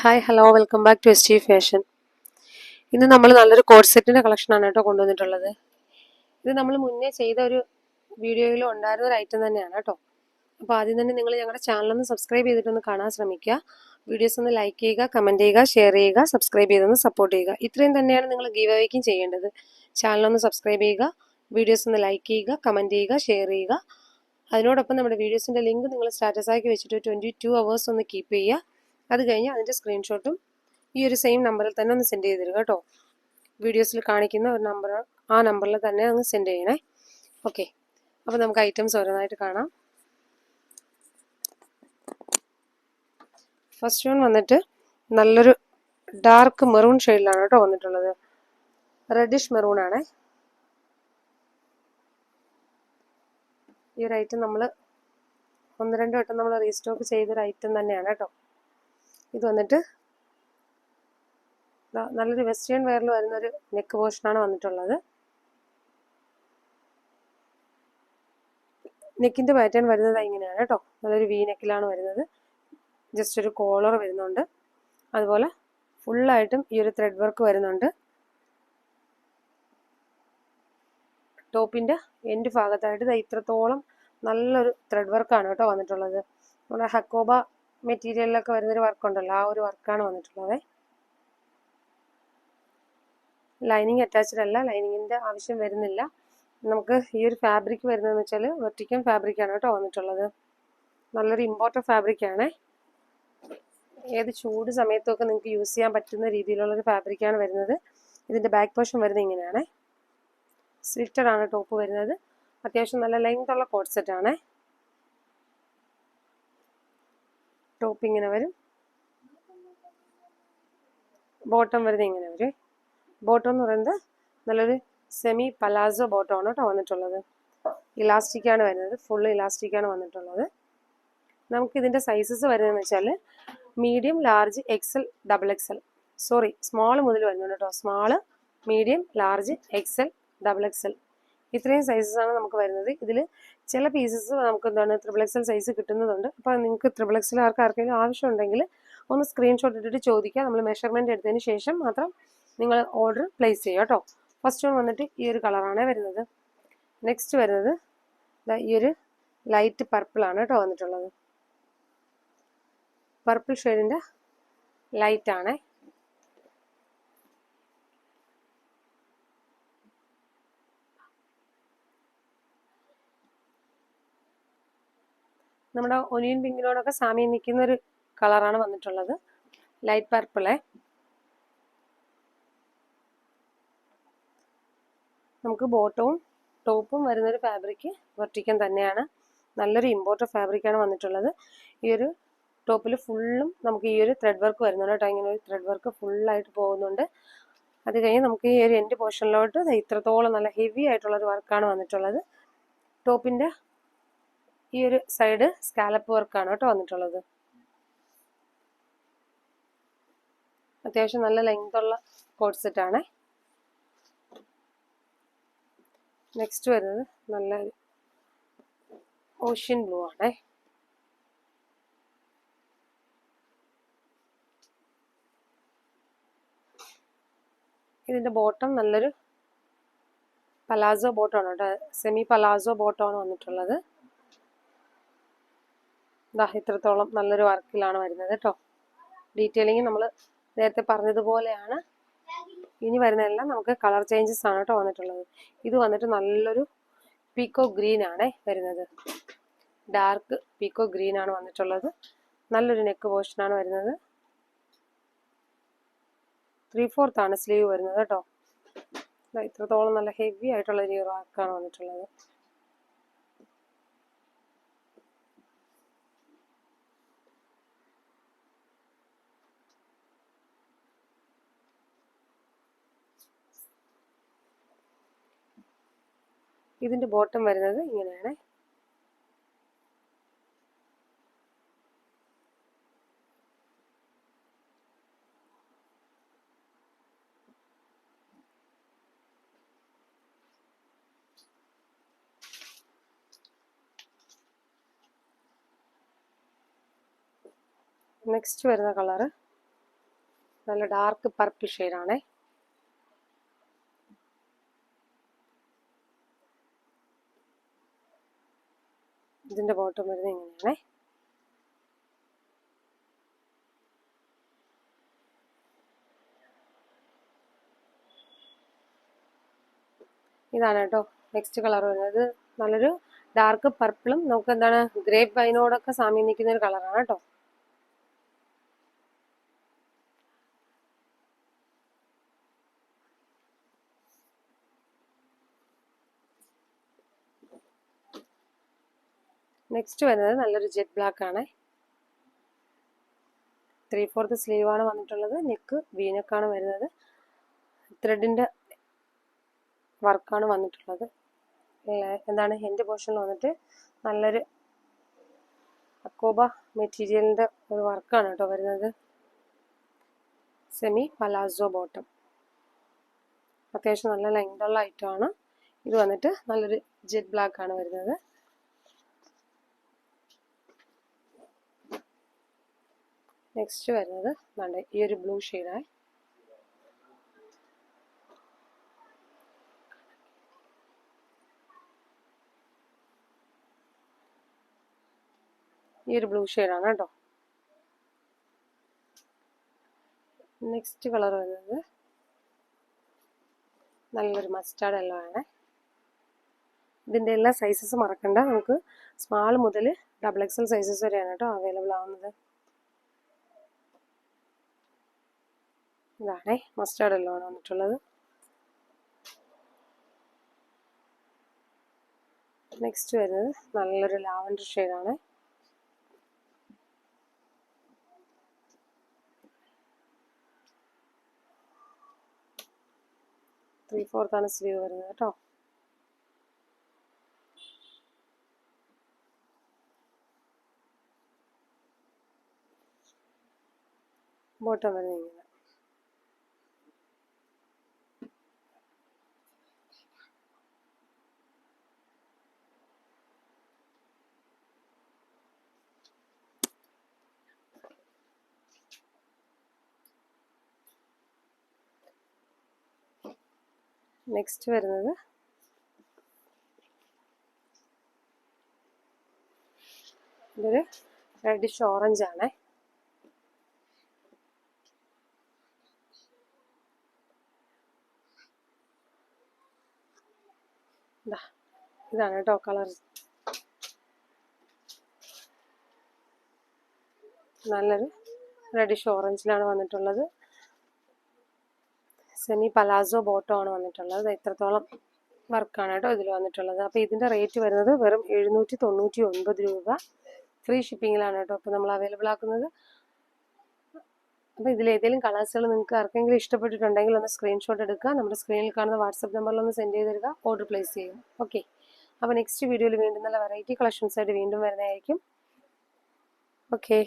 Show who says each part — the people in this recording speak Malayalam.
Speaker 1: Hi hello welcome back to S T fashion ഇന്ന് നമ്മൾ നല്ലൊരു കോഡ് സെറ്റിന്റെ കളക്ഷനാണ് കേട്ടോ കൊണ്ടുവന്നിട്ടുള്ളത്. ഇത് നമ്മൾ മുന്നേ ചെയ്ത ഒരു വീഡിയോയിലും ഉണ്ടായിരുന്ന ഒരു ഐറ്റം തന്നെയാണ് കേട്ടോ. അപ്പോൾ ആദ്യം തന്നെ നിങ്ങൾ ഞങ്ങളുടെ ചാനലൊന്ന് സബ്സ്ക്രൈബ് ചെയ്തിട്ടൊന്ന് കാണാൻ ശ്രമിക്കുക. വീഡിയോസ് ഒന്ന് ലൈക്ക് ചെയ്യുക കമന്റ് ചെയ്യുക ഷെയർ ചെയ്യുക സബ്സ്ക്രൈബ് ചെയ്തൊന്ന് സപ്പോർട്ട് ചെയ്യുക. ഇത്രയും തന്നെയാണ് നിങ്ങൾ ഗീവ് അവേക്കും ചെയ്യേണ്ടത്. ചാനലൊന്ന് സബ്സ്ക്രൈബ് ചെയ്യുക വീഡിയോസ് ഒന്ന് ലൈക്ക് ചെയ്യുക കമന്റ് ചെയ്യുക ഷെയർ ചെയ്യുക. അതിനോടൊപ്പം നമ്മുടെ വീഡിയോസിന്റെ ലിങ്ക് നിങ്ങൾ സ്റ്റാറ്റസ് ആക്കി വെച്ചിട്ട് ട്വന്റി ടു അവേഴ്സ് ഒന്ന് കീപ്പ് ചെയ്യുക. അത് കഴിഞ്ഞ് അതിന്റെ സ്ക്രീൻഷോട്ടും ഈ ഒരു സെയിം നമ്പറിൽ തന്നെ ഒന്ന് സെൻഡ് ചെയ്ത് തരിക കേട്ടോ. വീഡിയോസിൽ കാണിക്കുന്ന ഒരു നമ്പർ ആ നമ്പറിൽ തന്നെ അങ്ങ് സെൻഡ് ചെയ്യണേ. ഓക്കെ അപ്പോൾ നമുക്ക് ഐറ്റംസ് ഓരോന്നായിട്ട് കാണാം. ഫസ്റ്റ് വൺ വന്നിട്ട് നല്ലൊരു ഡാർക്ക് മെറൂൺ ഷെയ്ഡിലാണ് കേട്ടോ വന്നിട്ടുള്ളത്. റെഡിഷ് മെറൂൺ ആണേ. ഈ ഒരു ഐറ്റം നമ്മൾ ഒന്ന് രണ്ട് വട്ടം നമ്മൾ റീസ്റ്റോക്ക് ചെയ്തൊരു ഐറ്റം തന്നെയാണ് കേട്ടോ. ഇത് വന്നിട്ട് നല്ലൊരു വെസ്റ്റേൺ വെയറിൽ വരുന്ന ഒരു നെക്ക് പോർഷനാണ് വന്നിട്ടുള്ളത്. നെക്കിന്റെ പാറ്റേൺ വരുന്നത് ഇങ്ങനെയാണ് കേട്ടോ. നല്ലൊരു വി നെക്കിലാണ് വരുന്നത്. ജസ്റ്റ് ഒരു കോളർ വരുന്നുണ്ട്. അതുപോലെ ഫുള്ളായിട്ടും ഈ ഒരു ത്രെഡ് വർക്ക് വരുന്നുണ്ട്. ടോപ്പിന്റെ എൻഡ് ഭാഗത്തായിട്ട് ഇത്രത്തോളം നല്ലൊരു ത്രെഡ് വർക്കാണ് കേട്ടോ വന്നിട്ടുള്ളത്. നമ്മുടെ ഹക്കോബ മെറ്റീരിയലിലൊക്കെ വരുന്നൊരു വർക്ക് ഉണ്ടല്ലോ ആ ഒരു വർക്കാണ് വന്നിട്ടുള്ളത്. ലൈനിങ് അറ്റാച്ച്ഡ് അല്ല ലൈനിങ്ങിന്റെ ആവശ്യം വരുന്നില്ല. നമുക്ക് ഈ ഒരു ഫാബ്രിക് വരുന്നതെന്ന് വെച്ചാൽ വെർട്ടിക്കൻ ഫാബ്രിക്കാണ് കേട്ടോ വന്നിട്ടുള്ളത്. നല്ലൊരു ഇമ്പോർട്ടന്റ് ഫാബ്രിക്കാണ് ഏത് ചൂട് സമയത്തൊക്കെ നിങ്ങൾക്ക് യൂസ് ചെയ്യാൻ പറ്റുന്ന രീതിയിലുള്ളൊരു ഫാബ്രിക്കാണ് വരുന്നത്. ഇതിന്റെ ബാക്ക് പോർഷൻ വരുന്നത് ഇങ്ങനെയാണ്. സ്വിറ്റർ ആണ് ടോപ്പ് വരുന്നത്. അത്യാവശ്യം നല്ല ലെങ്ത് ഉള്ള കോട്ട് സെറ്റ് ആണ് ടോപ്പ് ഇങ്ങനെ വരും. ബോട്ടം വരുന്നത് ഇങ്ങനെ വരും. ബോട്ടം എന്ന് പറയുന്നത് നല്ലൊരു സെമി പലാസോ ബോട്ടമാണ് കേട്ടോ വന്നിട്ടുള്ളത്. ഇലാസ്റ്റിക്കാണ് വരുന്നത്. ഫുള്ള് ഇലാസ്റ്റിക്കാണ് വന്നിട്ടുള്ളത്. നമുക്ക് ഇതിന്റെ സൈസസ് വരുന്നതെന്ന് വെച്ചാൽ medium large XL double XL sorry small മുതൽ വരുന്നുണ്ട് കേട്ടോ. Small medium large XL double XL ഇത്രയും ആണ് നമുക്ക് വരുന്നത്. ഇതിൽ ചില പീസസ് നമുക്ക് എന്താണ് ത്രിബിൾ എക്സൽ സൈസ് കിട്ടുന്നതുണ്ട്. അപ്പോൾ നിങ്ങൾക്ക് ത്രിബിൾ എക്സൽ ആർക്ക് ആർക്കെങ്കിലും ആവശ്യമുണ്ടെങ്കിൽ ഒന്ന് സ്ക്രീൻഷോട്ട് ഇട്ടിട്ട് ചോദിക്കുക. നമ്മൾ മെഷർമെന്റ് എടുത്തതിന് ശേഷം മാത്രം നിങ്ങൾ ഓർഡർ പ്ലേസ് ചെയ്യുക കേട്ടോ. ഫസ്റ്റ് വൺ വന്നിട്ട് ഈ ഒരു കളറാണ് വരുന്നത്. നെക്സ്റ്റ് വരുന്നത് ഈ ഒരു ലൈറ്റ് പർപ്പിളാണ് കേട്ടോ വന്നിട്ടുള്ളത്. പർപ്പിൾ ഷെയ്ഡിന്റെ ലൈറ്റ് നമ്മുടെ ഒനിയൻ പിങ്കിനോടൊക്കെ സാമ്യം നിൽക്കുന്ന ഒരു കളറാണ് വന്നിട്ടുള്ളത്. ലൈറ്റ് പർപ്പിളെ നമുക്ക് ബോട്ടവും ടോപ്പും വരുന്നൊരു ഫാബ്രിക് വെർട്ടിക്കൻ തന്നെയാണ്. നല്ലൊരു ഇമ്പോർട്ടന്റ് ഫാബ്രിക്കാണ് വന്നിട്ടുള്ളത്. ഈ ഒരു ടോപ്പിൽ ഫുള്ളും നമുക്ക് ഈ ഒരു ത്രെഡ് വർക്ക് വരുന്നുണ്ട് കേട്ടോ. ഇങ്ങനെ ഒരു ത്രെഡ് വർക്ക് ഫുള്ളായിട്ട് പോകുന്നുണ്ട്. അത് കഴിഞ്ഞ് നമുക്ക് ഈ ഒരു എൻഡ് പോർഷനിലോട്ട് ഇത്രത്തോളം നല്ല ഹെവി ആയിട്ടുള്ള ഒരു വർക്കാണ് വന്നിട്ടുള്ളത്. ടോപ്പിന്റെ ഈ ഒരു സൈഡ് സ്കാലപ്പ് വർക്കാണ് കേട്ടോ വന്നിട്ടുള്ളത്. അത്യാവശ്യം നല്ല ലെങ്ത് ഉള്ള കോട്ട് സെറ്റ് ആണ്. നെക്സ്റ്റ് വരുന്നത് നല്ല ഓഷ്യൻ ബ്ലൂ ആണേ. ഇതിന്റെ ബോട്ടം നല്ലൊരു പലാസോ ബോട്ടമാണ് കേട്ടോ. സെമി പലാസോ ബോട്ടമാണ് വന്നിട്ടുള്ളത്. ഇതാ ഇത്രത്തോളം നല്ലൊരു വർക്കിലാണ് വരുന്നത് കേട്ടോ ഡീറ്റെയിലിങ് നമ്മൾ നേരത്തെ പറഞ്ഞതുപോലെയാണ്. ഇനി വരുന്നതെല്ലാം നമുക്ക് കളർ ചേഞ്ചസ് ആണ് കേട്ടോ വന്നിട്ടുള്ളത്. ഇത് വന്നിട്ട് നല്ലൊരു പീക്കോ ഗ്രീൻ ആണ് വരുന്നത്. ഡാർക്ക് പീക്കോ ഗ്രീൻ ആണ് വന്നിട്ടുള്ളത്. നല്ലൊരു നെക്ക് പോർഷനാണ് വരുന്നത്. ത്രീ ഫോർത്ത് ആണ് സ്ലീവ് വരുന്നത് കേട്ടോ ഇത്രത്തോളം നല്ല ഹെവി ആയിട്ടുള്ള ഒരു വർക്കാണ് വന്നിട്ടുള്ളത്. ഇതിന്റെ ബോട്ടം വരുന്നത് ഇങ്ങനെയാണ്. നെക്സ്റ്റ് വരുന്ന കളറ് നല്ല ഡാർക്ക് പർപ്പിൾ ഷെയ്ഡാണേ ഇതിന്റെ ബോട്ടം വരുന്നത് ഇങ്ങനെയാണേ ഇതാണ് കേട്ടോ നെക്സ്റ്റ് കളർ വരുന്നത്. നല്ലൊരു ഡാർക്ക് പർപ്പിളും നമുക്ക് എന്താണ് ഗ്രേപ്പ് വൈനോടൊക്കെ സാമ്യം നിൽക്കുന്ന ഒരു കളറാണ് കേട്ടോ. നെക്സ്റ്റ് വരുന്നത് നല്ലൊരു ജെറ്റ് ബ്ലാക്ക് ആണ്. ത്രീ ഫോർത്ത് സ്ലീവ് ആണ് വന്നിട്ടുള്ളത്. നെക്ക് വീനക്കാണ് വരുന്നത്. ത്രെഡിന്റെ വർക്കാണ് വന്നിട്ടുള്ളത്. എന്താണ്? എന്റെ പോർഷനിൽ വന്നിട്ട് നല്ലൊരു അക്കോബ മെറ്റീരിയലിന്റെ ഒരു വർക്കാണ് കേട്ടോ വരുന്നത്. സെമി പലാസോ ബോട്ടം അത്യാവശ്യം നല്ല ലെങ്ത് ലെങ്തുള്ള ഐറ്റമാണ് ഇത് വന്നിട്ട് നല്ലൊരു ജെറ്റ് ബ്ലാക്ക് ആണ് വരുന്നത്. നെക്സ്റ്റ് വരുന്നത് വേണ്ട ഈ ഒരു ബ്ലൂ ഷെയ്ഡായി ഈ ഒരു ബ്ലൂ ഷെയ്ഡാണ് കേട്ടോ. നെക്സ്റ്റ് കളർ വരുന്നത് നല്ലൊരു മസ്റ്റാർഡ് എല്ലോ ആണ്. ഇതിന്റെ എല്ലാ സൈസസ് മറക്കണ്ട. നമുക്ക് സ്മാൾ മുതൽ ഡബിൾ എക്സൽ സൈസസ് വരെയാണ് കേട്ടോ അവൈലബിൾ ആവുന്നത്. ഇതാണേ മസ്റ്റാർഡ് എല്ലോ ആണ് വന്നിട്ടുള്ളത്. നെക്സ്റ്റ് വരുന്നത് നല്ലൊരു ലാവൻഡർ ഷെയ്ഡാണ്. ത്രീ ഫോർത്താണ് സ്ലീവ് വരുന്നത് കേട്ടോ. ബോട്ടം വരുന്നത് ഇങ്ങനെ. നെക്സ്റ്റ് വരുന്നത്. ഇതൊരു റെഡിഷ് ഓറഞ്ച് ആണേ. ഇതാണ് കേട്ടോ കളർ നല്ലൊരു റെഡിഷ് ഓറഞ്ചിലാണ് വന്നിട്ടുള്ളത്. സെമി പലാസോ ബോട്ടോ ആണ് വന്നിട്ടുള്ളത്. ഇത്രത്തോളം വർക്കാണ് കേട്ടോ ഇതിൽ വന്നിട്ടുള്ളത്. അപ്പോൾ ഇതിന്റെ റേറ്റ് വരുന്നത് വെറും എഴുന്നൂറ്റി തൊണ്ണൂറ്റി ഒൻപത് രൂപ ഫ്രീ ഷിപ്പിങ്ങിലാണ് കേട്ടോ അപ്പോൾ നമ്മൾ അവൈലബിൾ ആക്കുന്നത്. അപ്പോൾ ഇതിലേതെങ്കിലും കളേഴ്സുകൾ നിങ്ങൾക്ക് ആർക്കെങ്കിലും ഇഷ്ടപ്പെട്ടിട്ടുണ്ടെങ്കിൽ ഒന്ന് സ്ക്രീൻഷോട്ട് എടുക്കുക. നമ്മുടെ സ്ക്രീനിൽ കാണുന്ന വാട്സപ്പ് നമ്പറിൽ ഒന്ന് സെൻഡ് ചെയ്ത് തരിക. ഓർഡർ പ്ലേസ് ചെയ്യും. ഓക്കെ അപ്പോൾ നെക്സ്റ്റ് വീഡിയോയിൽ വീണ്ടും നല്ല വെറൈറ്റി കളക്ഷൻസായിട്ട് വീണ്ടും വരുന്നതായിരിക്കും. ഓക്കെ